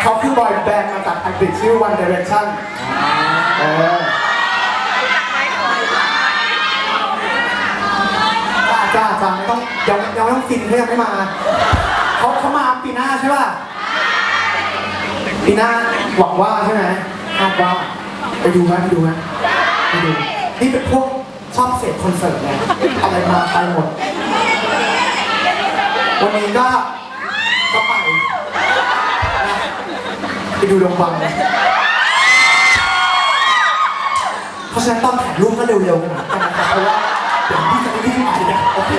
เขาคือบอยแบนด์มาจากอังกฤษชื่อ One Direction เออจ้าจ้าจ้าไม่ต้องยังยังไม่ต้องฟินเขายังไม่มาเขาเขามาปีหน้าใช่ป่ะปีหน้าหวังว่าใช่ไหมคาดว่าไปดูไหมไปดูไหมไปดูนี่เป็นพวกชอบเสพคอนเสิร์ตไงอะไรมาไปหมด วันนี้ก็ไปนะ ไปดูโรงบาลเพราะฉะนั้นต้อนถ่ายรูปก็เร็วๆกันนะครับเพราะว่าเดี๋ยวพี่จะไม่รีบไปนะโอเค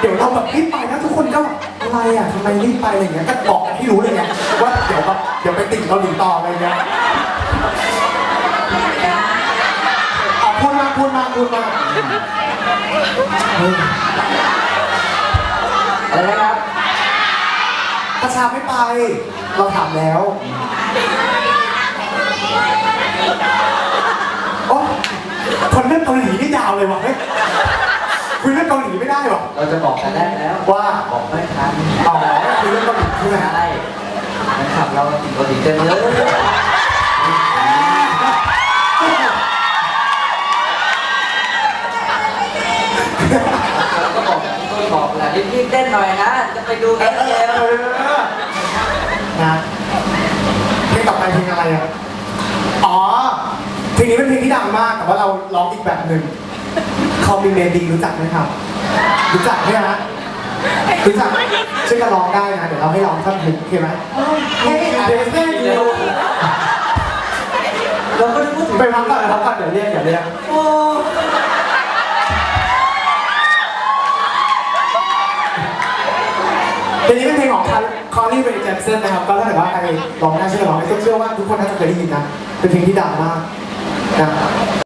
เดี๋ยวเราแบบรีบไปนะทุกคนก็อะไรอะทำไมรีบไปอะไรอย่างเงี้ยก็บอกกันให้รู้เลยไงว่าเดี๋ยวแบบเดี๋ยวไปติดเกาหลีต่ออะไรเงี้ยเอาพูดมาพูดมาพูดมาอะไรนะครับ กระชาไม่ไป เราถามแล้วโอ้คนเรื่องเกาหลีนี่ยาวเลยวะเฮ้ยคุยเรื่องเกาหลีไม่ได้หรอเราจะบอกกันได้แล้วว่าบอกไม่ทันอ๋อคุยเรื่องเกาหลีใช่ไหมใช่นะครับเราติดเกาหลีกันเยอะ บอกแหละรีบๆเต้นหน่อยนะ จะไปดูเอกันอเร็วเออนะเพลงต่อไปเพลงอะไรอะอ๋อเพลงนี้เป็นเพลงที่ดังมากแต่ว่าเราร้องอีกแบบหนึ่งคอมบิเมดีรู้จักไหมครับ รู้จักไหมฮะรู้จักช่วยกันร้องได้นะ เดี๋ยวเราให้ร้องท่อนหนึ่งโอเคไหมเฮ้ยเดี๋ยวเฮ้ยเดี๋ยวเราก็ได้พูดถึงไปพักก่อนไปพักก่อนเดี๋ยวเรียกเดี๋ยวเรียก เพลงนี้เป็นเพลงของคอนนี่เรย์แจ็คสันนะครับ ก็ถ้าเกิดว่าใครร้องได้ช่วยกันร้องไม่ต้องเชื่อว่าทุกคนน่าจะเคยได้ยินนะ เป็นเพลงที่ดังมากนะ